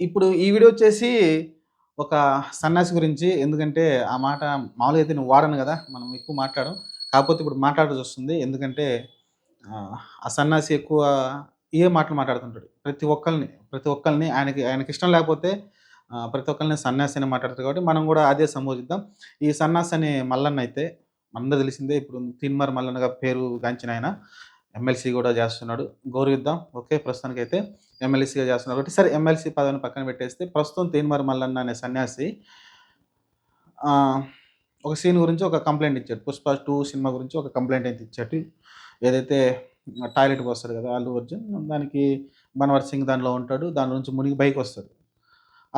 ఇప్పుడు ఈ వీడియో వచ్చేసి ఒక సన్యాసి గురించి. ఎందుకంటే ఆ మాట మామూలుగా అయితే నువ్వు వాడను కదా మనం ఎక్కువ మాట్లాడడం. కాకపోతే ఇప్పుడు మాట్లాడాల్సి వస్తుంది. ఎందుకంటే ఆ, సన్యాసి ఎక్కువ ఏ మాటలు మాట్లాడుతుంటాడు? ప్రతి ఒక్కరిని ప్రతి ఒక్కరిని ఆయనకి ఆయనకి ఇష్టం లేకపోతే ప్రతి ఒక్కరిని సన్యాసి అని మాట్లాడతారు కాబట్టి మనం కూడా అదే సంబోధిద్దాం. ఈ సన్యాసి అనే మల్లన్న అయితే అందరూ తెలిసిందే. ఇప్పుడు తిన్మర్ మల్లన్నగా పేరు గాంచిన ఆయన. ఎమ్మెల్సీ కూడా చేస్తున్నాడు. గౌరవిద్దాం. ఓకే ప్రస్తుతానికి అయితే ఎమ్మెల్సీగా చేస్తున్నాడు కాబట్టి సరే ఎమ్మెల్సీ పదవిని పక్కన పెట్టేస్తే ప్రస్తుతం తీన్మార్ మల్లన్న అనే సన్యాసి ఒక సీన్ గురించి ఒక కంప్లైంట్ ఇచ్చాడు. పుష్ప టూ సినిమా గురించి ఒక కంప్లైంట్ అయితే ఇచ్చాడు. ఏదైతే టాయిలెట్కి వస్తాడు కదా అల్లు అర్జున్ దానికి బన్వర్ సింగ్ దానిలో ఉంటాడు. దాని నుంచి మునిగి బైక్ వస్తాడు.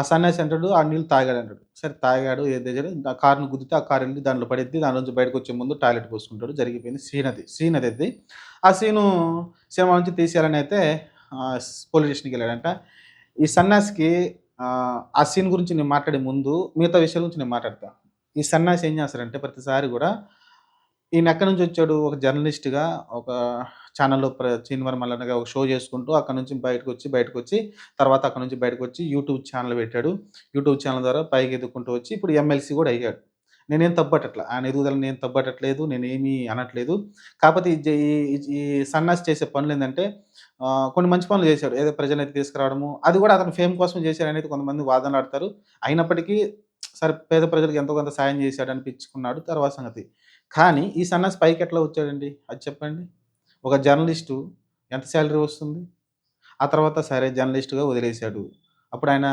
ఆ సన్యాసి అంటాడు ఆ నీళ్ళు తాగాడు అంటాడు. సరే తాగాడు ఏదైతే ఆ కారును గుద్దితే ఆ కారు వెళ్ళి దానిలో పడిద్ది దాని నుంచి బయటకు వచ్చే ముందు టాయిలెట్ పోసుకుంటాడు జరిగిపోయింది సీన్ అది సీన్ అది అది ఆ సీను సినిమా నుంచి తీసేయాలని అయితే పోలీస్ స్టేషన్కి వెళ్ళాడంట. ఈ సన్యాసికి ఆ, ఆ సీన్ గురించి నేను మాట్లాడే ముందు మిగతా విషయాల గురించి నేను మాట్లాడతా. ఈ సన్యాసి ఏం చేస్తారంటే ప్రతిసారి కూడా ఈయన ఎక్కడి నుంచి వచ్చాడు? ఒక జర్నలిస్ట్గా ఒక ఛానల్లో ప్ర శ్రీనివార్ ఒక షో చేసుకుంటూ అక్కడ నుంచి బయటకు వచ్చి బయటకు వచ్చి తర్వాత అక్కడ నుంచి బయటకు వచ్చి యూట్యూబ్ ఛానల్ పెట్టాడు. యూట్యూబ్ ఛానల్ ద్వారా పైకి ఎదుర్కొంటూ వచ్చి ఇప్పుడు ఎమ్మెల్సీ కూడా అయ్యాడు. నేనేం తప్పట్టట్ల ఆయన ఎదుగుదల నేను తప్పటట్లేదు నేనేమీ అనట్లేదు. కాకపోతే ఈ ఈ ఈ- సన్నాసి చేసే పనులు ఏంటంటే కొన్ని మంచి పనులు చేశాడు. ఏదో ప్రజలైతే తీసుకురావడము అది కూడా అతను ఫేమ్ కోసం చేశాడు అనేది కొంతమంది వాదనలు ఆడతారు అయినప్పటికీ సరే పేద ప్రజలకు ఎంతో కొంత సాయం చేశాడు అనిపించుకున్నాడు తర్వాత సంగతి కానీ ఈ సన్నాసి పైకి ఎట్లా వచ్చాడండి? అది చెప్పండి. ఒక జర్నలిస్టు ఎంత శాలరీ వస్తుంది? ఆ తర్వాత సరే జర్నలిస్టుగా వదిలేశాడు. అప్పుడు ఆయన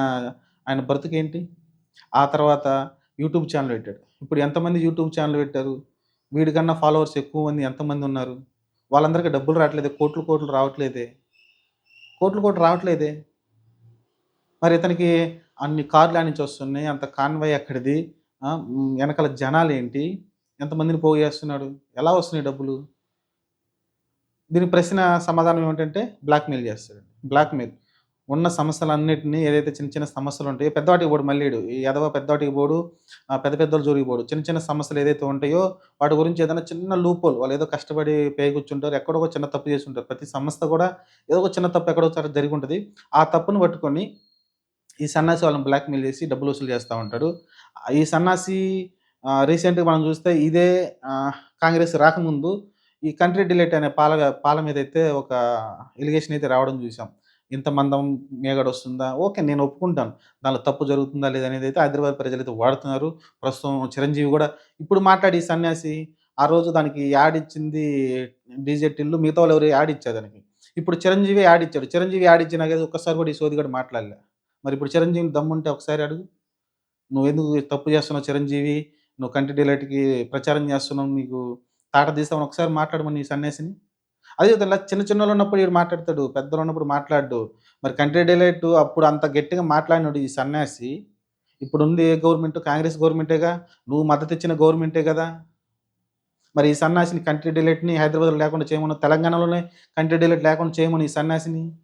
ఆయన బ్రతుకేంటి? ఆ తర్వాత యూట్యూబ్ ఛానల్ పెట్టాడు. ఇప్పుడు ఎంతమంది యూట్యూబ్ ఛానల్ పెట్టారు? వీడికన్నా ఫాలోవర్స్ ఎక్కువ మంది ఎంతమంది ఉన్నారు? వాళ్ళందరికీ డబ్బులు రావట్లేదే కోట్లు కోట్లు రావట్లేదే. కోట్లు కోట్లు రావట్లేదే. మరి ఇతనికి అన్ని కార్లు నుంచి వస్తున్నాయి అంత కాన్వాయ్ అక్కడిది వెనకాల జనాలు ఏంటి ఎంతమందిని పోగు చేస్తున్నాడు? ఎలా వస్తున్నాయి డబ్బులు? దీని ప్రశ్న సమాధానం ఏమిటంటే బ్లాక్మెయిల్ చేస్తాడు. బ్లాక్మెయిల్ ఉన్న సమస్యలన్నింటినీ ఏదైతే చిన్న చిన్న సమస్యలు ఉంటాయో పెద్దవాటికి పోడు మళ్ళీడు ఈ ఎదవ పెద్దవాటికి పోడు పెద్ద పెద్దలు జోలికి పోడు. చిన్న చిన్న సమస్యలు ఏదైతే ఉంటాయో వాటి గురించి ఏదైనా చిన్న లూపోల్ వాళ్ళు ఏదో కష్టపడి పే కూర్చుంటారు ఎక్కడో ఒక చిన్న తప్పు చేసి ఉంటారు ప్రతి సంస్థ కూడా ఏదో ఒక చిన్న తప్పు ఎక్కడో ఒకసారి జరిగి ఉంటుంది. ఆ తప్పును పట్టుకొని ఈ సన్నాసి వాళ్ళని బ్లాక్మెయిల్ చేసి డబ్బులు వసూలు చేస్తూ ఉంటాడు. ఈ సన్నాసి రీసెంట్గా మనం చూస్తే ఇదే కాంగ్రెస్ రాకముందు ఈ కంట్రీ డిలేట్ అనే పాల పాల మీద అయితే ఒక ఎలిగేషన్ అయితే రావడం చూసాం. ఇంత మందం మేగడ వస్తుందా? ఓకే నేను ఒప్పుకుంటాను. దానిలో తప్పు జరుగుతుందా లేదనేది అయితే హైదరాబాద్ ప్రజలు అయితే వాడుతున్నారు. ప్రస్తుతం చిరంజీవి కూడా ఇప్పుడు మాట్లాడి ఈ సన్యాసి ఆ రోజు దానికి యాడ్ ఇచ్చింది డీజే టిల్లు మిగతా వాళ్ళు ఎవరు యాడ్ ఇచ్చారు దానికి? ఇప్పుడు చిరంజీవి యాడ్ ఇచ్చాడు. చిరంజీవి యాడ్ ఇచ్చినా కదా ఒక్కసారి కూడా ఈ సోది కూడా మాట్లాడలే. మరి ఇప్పుడు చిరంజీవి దమ్ముంటే ఒకసారి అడుగు. నువ్వు ఎందుకు తప్పు చేస్తున్నావు చిరంజీవి? నువ్వు కంటి డిలైట్కి ప్రచారం చేస్తున్నావు నీకు తాట తీస్తామని ఒకసారి మాట్లాడమని ఈ సన్యాసిని. అదే ఇలా చిన్న చిన్న వాళ్ళు ఉన్నప్పుడు వీడు మాట్లాడతాడు పెద్దలు ఉన్నప్పుడు మాట్లాడు. మరి కంట్రీ డిలైట్ అప్పుడు అంత గట్టిగా మాట్లాడినాడు ఈ సన్యాసి. ఇప్పుడు ఉంది ఏ గవర్నమెంట్? కాంగ్రెస్ గవర్నమెంటేగా? నువ్వు మద్దతు ఇచ్చిన గవర్నమెంటే కదా. మరి ఈ సన్యాసిని కంట్రీ డిలైట్ని హైదరాబాద్లో లేకుండా చేయమని తెలంగాణలోనే కంట్రీ డిలైట్ లేకుండా చేయమని ఈ సన్యాసిని?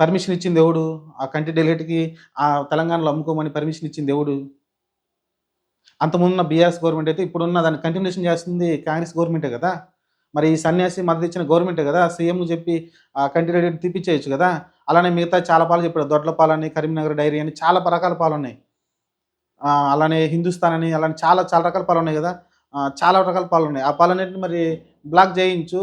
పర్మిషన్ ఇచ్చింది ఎవడు? ఆ కంటి డిలైట్కి ఆ తెలంగాణలో అమ్ముకోమని పర్మిషన్ ఇచ్చింది ఎవడు? అంతకుముందున్న బీఆర్ఎస్ గవర్నమెంట్ అయితే ఇప్పుడున్న దాన్ని కంటిన్యూషన్ చేస్తుంది కాంగ్రెస్ గవర్నమెంటే కదా? మరి ఈ సన్యాసి మద్దతు ఇచ్చిన గవర్నమెంటే కదా? సీఎం చెప్పి కంటిన్యూ కంటి తీపిచ్చేయచ్చు కదా? అలానే మిగతా చాలా పాలు చెప్పాడు. దొడ్ల పాలని కరీంనగర్ డైరీ అని చాలా రకాల పాలు ఉన్నాయి. అలానే హిందుస్థాన్ అని అలానే చాలా చాలా రకాల పాలు ఉన్నాయి కదా? చాలా రకాల పాలు ఉన్నాయి. ఆ పాలన్నింటిని మరి బ్లాక్ చేయించు.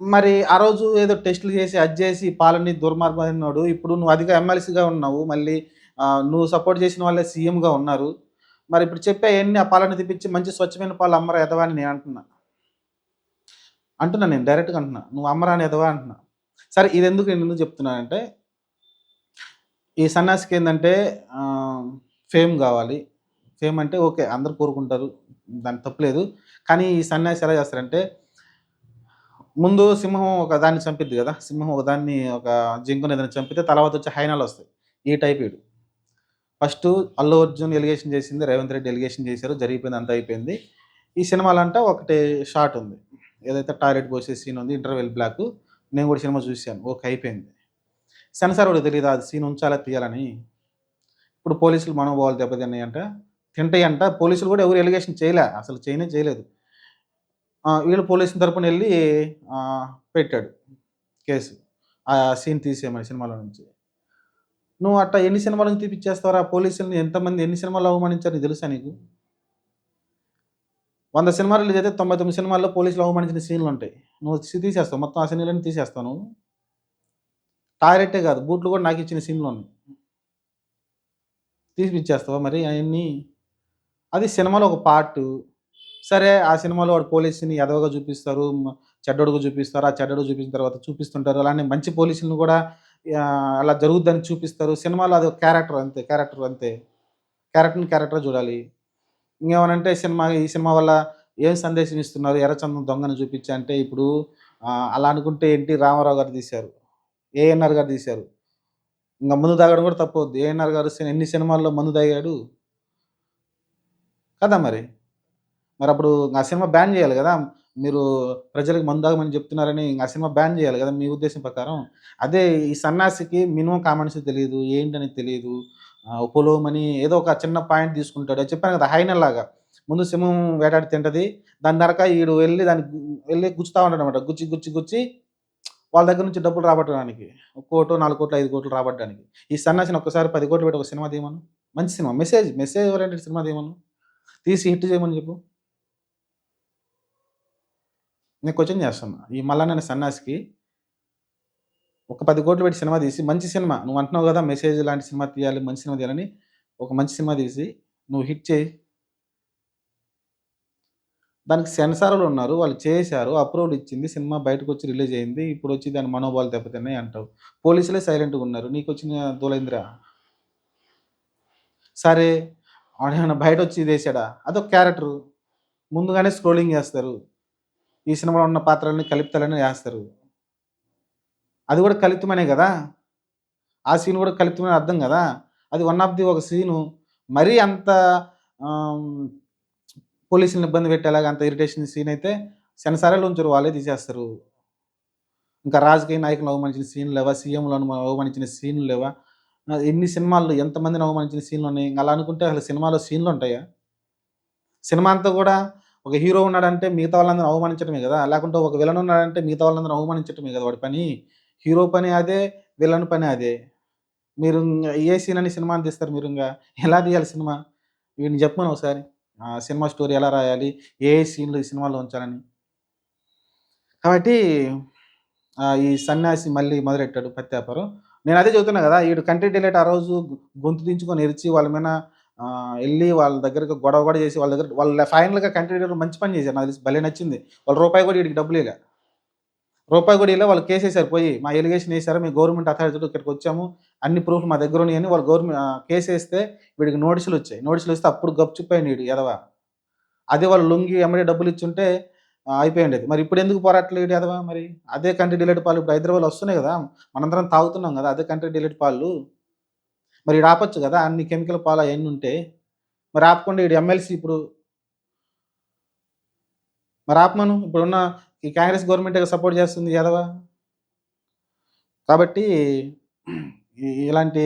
మరి ఆ రోజు ఏదో టెస్టులు చేసి అది చేసి పాలని దుర్మార్గమైనోడు ఇప్పుడు నువ్వు అధిక ఎమ్మెల్సీగా ఉన్నావు. మళ్ళీ నువ్వు సపోర్ట్ చేసిన వాళ్ళే సీఎంగా ఉన్నారు. మరి ఇప్పుడు చెప్పే ఎన్ని ఆ పాలని తెప్పించి మంచి స్వచ్ఛమైన పాలు అమ్మరా ఎదవా అని నేను అంటున్నా. అంటున్నా నేను డైరెక్ట్గా అంటున్నా. నువ్వు అమ్మరా అని ఎదవా అంటున్నా. సరే ఇది ఎందుకు నేను ఎందుకు చెప్తున్నానంటే ఈ సన్యాసికి ఏంటంటే ఫేమ్ కావాలి. ఫేమ్ అంటే ఓకే అందరు కోరుకుంటారు. దాని తప్పులేదు కానీ ఈ సన్యాసి ఎలా చేస్తారంటే ముందు సింహం ఒక దాన్ని చంపిద్ది కదా. సింహం ఒక దాన్ని ఒక జింకుని ఏదైనా చంపితే తర్వాత వచ్చి హైనాలు వస్తాయి. ఈ టైప్ వీడు. ఫస్ట్ అల్లు అర్జున్ ఎలిగేషన్ చేసింది రేవంత్ రెడ్డి ఎలిగేషన్ చేశారు జరిగిపోయింది అంతా అయిపోయింది. ఈ సినిమాలంట ఒకటి షార్ట్ ఉంది. ఏదైతే టాయిలెట్ పోసే సీన్ ఉంది ఇంటర్వెల్ బ్లాక్ నేను కూడా సినిమా చూశాను. ఓకే అయిపోయింది. సెన్సార్ కూడా తెలియదు అది సీన్ ఉంచాలా తీయాలని? ఇప్పుడు పోలీసులు మనోభావాలు దెబ్బతిన్నాయి అంట తింటాయి అంట పోలీసులు కూడా ఎవరు ఎలిగేషన్ చేయలే అసలు చేయనే చేయలేదు. వీళ్ళు పోలీసుల తరపున వెళ్ళి పెట్టాడు కేసు. ఆ సీన్ తీసేయమని సినిమాలో నుంచి. నువ్వు అట్టా ఎన్ని సినిమాలకు తీపిచ్చేస్తావురా? పోలీసుల్ని ఎంతమంది ఎన్ని సినిమాలు అవమానించారు తెలుసా నీకు? వంద సినిమాలు రిలీజ్ అయితే తొంభై తొమ్మిది సినిమాల్లో పోలీసులు అవమానించిన సీన్లు ఉంటాయి. నువ్వు తీసేస్తావు. మొత్తం ఆ సీన్లన్నీ తీసేస్తావు నువ్వు. టాయిలెటే కాదు బూట్లు కూడా నాకు ఇచ్చిన సీన్లు ఉన్నాయి. తీసిపిచ్చేస్తావా మరి అవన్నీ? అది సినిమాలో ఒక పార్ట్. సరే ఆ సినిమాలో వాడు పోలీసుని ఎదవగా చూపిస్తారు చెడ్డడుగు చెడ్డోడుగా చూపిస్తారు ఆ చెడ్డోడు చూపించిన తర్వాత చూపిస్తుంటారు. అలానే మంచి పోలీసులను కూడా అలా జరుగుద్దని చూపిస్తారు. సినిమాలో అది క్యారెక్టర్ అంతే క్యారెక్టర్ అంతే. క్యారెక్టర్ని క్యారెక్టర్ చూడాలి. ఇంకేమనంటే సినిమా ఈ సినిమా వల్ల ఏం సందేశం ఇస్తున్నారు ఎర్రచందం దొంగను చూపించి అంటే ఇప్పుడు అలా అనుకుంటే ఎన్టీ రామారావు గారు తీశారు. ఏఎన్ఆర్ గారు తీశారు. ఇంకా మందు తాగడం కూడా తప్పవద్దు. ఏఎన్ఆర్ గారు ఎన్ని సినిమాల్లో మందు తాగాడు? కదా మరి. మరి అప్పుడు ఆ సినిమా బ్యాన్ చేయాలి కదా. మీరు ప్రజలకు మందాగమని చెప్తున్నారని ఆ సినిమా బ్యాన్ చేయాలి కదా మీ ఉద్దేశం ప్రకారం. అదే ఈ సన్నాసికి మినిమం కామెంట్స్ తెలియదు ఏంటని తెలియదు ఉపలోమని ఏదో ఒక చిన్న పాయింట్ తీసుకుంటాడు. చెప్పాను కదా హైనల్ లాగా. ముందు సింహం వేటాడి తింటది దాని దరక ఈడు వెళ్ళి దానికి వెళ్ళి గుచ్చుతా ఉంటాడు అనమాట గుచ్చి గుచ్చి గుచ్చి వాళ్ళ దగ్గర నుంచి డబ్బులు రాబట్టడానికి. ఒక కోటు నాలుగు కోట్లు ఐదు కోట్లు రాబట్టడానికి. ఈ సన్నాసిని ఒక్కసారి పది కోట్లు పెట్టి ఒక సినిమా తీయమను మంచి cinema. Message message oriented cinema తీయమను తీసి హిట్ చేయమని చెప్పు. నేను క్వశ్చన్ చేస్తున్నా. ఈ మల్లన్న సన్నాసికి ఒక పది కోట్లు పెట్టి సినిమా తీసి మంచి సినిమా. నువ్వు అంటున్నావు కదా మెసేజ్ లాంటి సినిమా తీయాలి మంచి సినిమా తీయాలని. ఒక మంచి సినిమా తీసి నువ్వు హిట్ చేయి. దానికి సెన్సార్లు ఉన్నారు వాళ్ళు చేశారు అప్రూవల్ ఇచ్చింది సినిమా బయటకు వచ్చి రిలీజ్ అయింది ఇప్పుడు వచ్చి దాని మనోభావాలు దెబ్బతిన్నాయి అంటావు. పోలీసులే సైలెంట్గా ఉన్నారు. నీకు వచ్చిన దూలేంద్ర? సరే ఆడేమన్నా బయట వచ్చి చేశాడా అదొక క్యారెక్టర్. ముందుగానే స్క్రోలింగ్ చేస్తారు. ఈ సినిమాలో ఉన్న పాత్రలని కలుపుతాలని వేస్తారు. అది కూడా కలుపుతమనే కదా? ఆ సీన్ కూడా కలుపుతమని అర్థం కదా? అది వన్ ఆఫ్ ది ఒక సీను మరీ అంత పోలీసులను ఇబ్బంది పెట్టేలాగా అంత ఇరిటేషన్ సీన్ అయితే సెన్సారాలు ఉంచారు వాళ్ళే తీసేస్తారు. ఇంకా రాజకీయ నాయకులు అవమానించిన సీన్లు లేవా? సీఎంలను అవమానించిన సీన్లు లేవా? ఎన్ని సినిమాల్లో ఎంతమందిని అవమానించిన సీన్లు ఉన్నాయి? ఇంకా అలా అనుకుంటే అసలు సినిమాలో సీన్లు ఉంటాయా? సినిమా అంతా కూడా ఒక హీరో ఉన్నాడంటే మిగతా వాళ్ళందరూ అవమానించడమే కదా? లేకుంటే ఒక విలన్ ఉన్నాడంటే మిగతా వాళ్ళందరూ అవమానించడమే కదా వాడి పని? హీరో పని అదే విలన్ పని అదే. మీరు ఏ సీన్ అని సినిమాని తీస్తారు మీరు ఇంకా ఎలా తీయాలి సినిమా? వీడిని చెప్పమను ఒకసారి. సినిమా స్టోరీ ఎలా రాయాలి? ఏ సీన్లు ఈ సినిమాలో ఉంచాలని? కాబట్టి ఈ సన్యాసి మళ్ళీ మొదలెట్టాడు పత్తి నేను అదే చెబుతున్నా కదా వీడు కంటెంట్ డిలేట్ ఆ రోజు గొంతు దించుకొని ఎరిచి వాళ్ళ మీద వెళ్ళి వాళ్ళ దగ్గరకు గొడవ కూడా చేసి వాళ్ళ దగ్గర వాళ్ళ ఫైనల్గా కంటెంట్ మంచి పని చేశారు. నాకు తెలిసి భలే నచ్చింది. వాళ్ళ రూపాయి కూడా వీడికి డబ్బులు ఇలా రూపాయి కూడా ఇలా వాళ్ళు కేసు వేసారు పోయి మా ఎలిగేషన్ వేసారు మేము గవర్నమెంట్ అథారిటీ ఇక్కడికి వచ్చాము అన్ని ప్రూఫ్లు మా దగ్గర ఉన్నాయని వాళ్ళు గవర్నమెంట్ కేసు వేస్తే వీడికి నోటీసులు వచ్చాయి. నోటీసులు వస్తే అప్పుడు గప్చుపోయాడు వీడు ఎదవా అదే వాళ్ళు లొంగి ఎమ్మడే డబ్బులు ఇచ్చుంటే ఆ, అయిపోయింది మరి ఇప్పుడు ఎందుకు పోరాటలేడు ఎదవా మరి? అదే కంట్రీ డిలేట్ పాలు ఇప్పుడు హైదరాబాద్లో వస్తున్నాయి కదా మనందరం తాగుతున్నాం కదా అదే కంట్రీ డిలేట్ పాలు. మరి ఈడు ఆపచ్చు కదా? అన్ని కెమికల్ పాలు అవన్నీ ఉంటే మరి ఆపకుండా ఈడు ఎమ్మెల్సీ ఇప్పుడు మరి ఆపమను ఇప్పుడున్న ఈ కాంగ్రెస్ గవర్నమెంట్ సపోర్ట్ చేస్తుంది యాదవ? కాబట్టి ఇలాంటి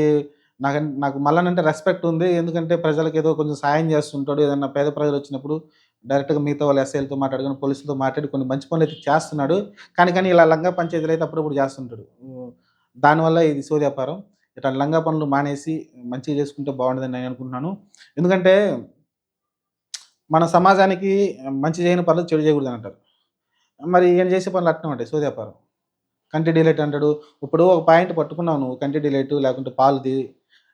నాకు నాకు మళ్ళనంటే రెస్పెక్ట్ ఉంది. ఎందుకంటే ప్రజలకు ఏదో కొంచెం సాయం చేస్తుంటాడు. ఏదన్నా పేద ప్రజలు వచ్చినప్పుడు డైరెక్ట్గా మిగతా వాళ్ళ ఎస్ఐలతో మాట్లాడుకుని పోలీసులతో మాట్లాడి కొన్ని మంచి పనులు అయితే చేస్తున్నాడు. కానీ కానీ ఇలా లంగా పంచాయతీలు అయితే అప్పుడప్పుడు చేస్తుంటాడు. దానివల్ల ఇది సోది వ్యాపారం. ఇట్లా లంగా పనులు మానేసి మంచిగా చేసుకుంటే బాగుంటుందని నేను అనుకుంటున్నాను. ఎందుకంటే మన సమాజానికి మంచి చేయని పనులు చెడు చేయకూడదు అంటారు. మరి ఈయన చేసే పనులు అట్నే ఉంటాయి సోది వ్యాపారం. కంటి డిలేట్ అంటాడు. ఇప్పుడు ఒక పాయింట్ పట్టుకున్నావు నువ్వు కంటి డిలేట్ లేకుంటే పాలుది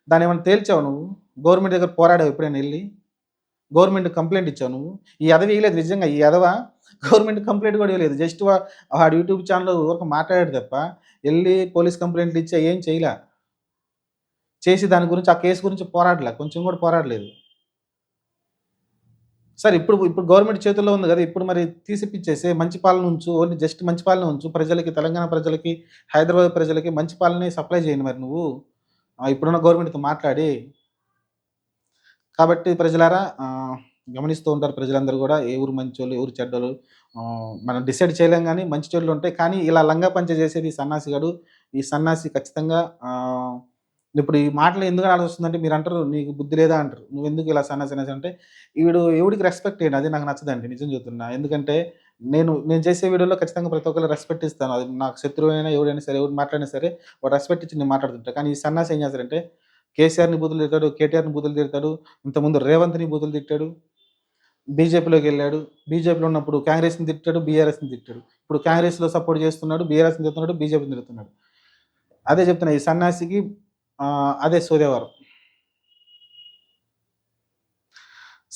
దాన్ని ఏమైనా తేల్చావు నువ్వు? గవర్నమెంట్ దగ్గర పోరాడావు ఎప్పుడైనా వెళ్ళి? గవర్నమెంట్ కంప్లైంట్ ఇచ్చావు నువ్వు? ఈ అదవి ఇవ్వలేదు నిజంగా ఈ అదవ గవర్నమెంట్ కంప్లైంట్ కూడా ఇవ్వలేదు జస్ట్ వాడు యూట్యూబ్ ఛానల్ ఊరికి మాట్లాడాడు తప్ప వెళ్ళి పోలీస్ కంప్లైంట్లు ఇచ్చా ఏం చేయలే? చేసి దాని గురించి ఆ కేసు గురించి పోరాడలే. కొంచెం కూడా పోరాడలేదు. సార్ ఇప్పుడు ఇప్పుడు గవర్నమెంట్ చేతుల్లో ఉంది కదా ఇప్పుడు మరి తీసిపిచ్చేసి మంచి పాలన ఉంచు ఓన్లీ జస్ట్ మంచి పాలన ఉంచు ప్రజలకి తెలంగాణ ప్రజలకి హైదరాబాద్ ప్రజలకి మంచి పాలనే సప్లై చేయండి మరి నువ్వు. ఇప్పుడున్న గవర్నమెంట్తో మాట్లాడి. కాబట్టి ప్రజలారా గమనిస్తూ ఉంటారు ప్రజలందరూ కూడా ఏ ఊరు మంచోళ్ళు ఊరు చెడ్డోళ్ళు మనం డిసైడ్ చేయలేం కానీ మంచి చెడులు ఉంటాయి. కానీ ఇలా లంగా పంచ చేసేది సన్నాసి గడు. ఈ సన్నాసి ఖచ్చితంగా ఇప్పుడు ఈ మాటలు ఎందుకు అనాల్సి వస్తుందంటే మీరు అంటారు నీకు బుద్ధి లేదా అంటారు. నువ్వు ఎందుకు ఇలా సన్నాసి అనేసి అంటే వీడు ఎవడికి రెస్పెక్ట్ చేయండి. అది నాకు నచ్చదండి నిజం చెబుతున్నా ఎందుకంటే నేను నేను చేసే వీడియోలో ఖచ్చితంగా ప్రతి ఒక్కరు రెస్పెక్ట్ ఇస్తాను. అది నాకు శత్రువు అయినా సరే ఎవరు మాట్లాడినా సరే వాడు రెస్పెక్ట్ ఇచ్చి నేను మాట్లాడుతుంటాను కానీ ఈ సన్నాసి ఏం చేస్తారంటే కేసీఆర్ని బూతులు తిడతాడు కేటీఆర్ని బూతులు తిడతాడు ఇంతకుముందు రేవంత్ని బూతులు తిట్టాడు బీజేపీలోకి వెళ్ళాడు బీజేపీలో ఉన్నప్పుడు కాంగ్రెస్ని తిట్టాడు బీఆర్ఎస్ని తిట్టాడు. ఇప్పుడు కాంగ్రెస్లో సపోర్ట్ చేస్తున్నాడు బీఆర్ఎస్ని తిడుతున్నాడు బీజేపీని తిడుతున్నాడు. అదే చెప్తున్నా ఈ సన్యాసికి అదే సూర్యవారం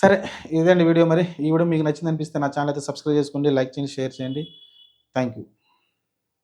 సరే ఇదండి వీడియో మరి. ఈ వీడియో మీకు నచ్చింది అనిపిస్తే నా ఛానల్ అయితే సబ్స్క్రైబ్ చేసుకోండి లైక్ చేయండి షేర్ చేయండి. Thank you.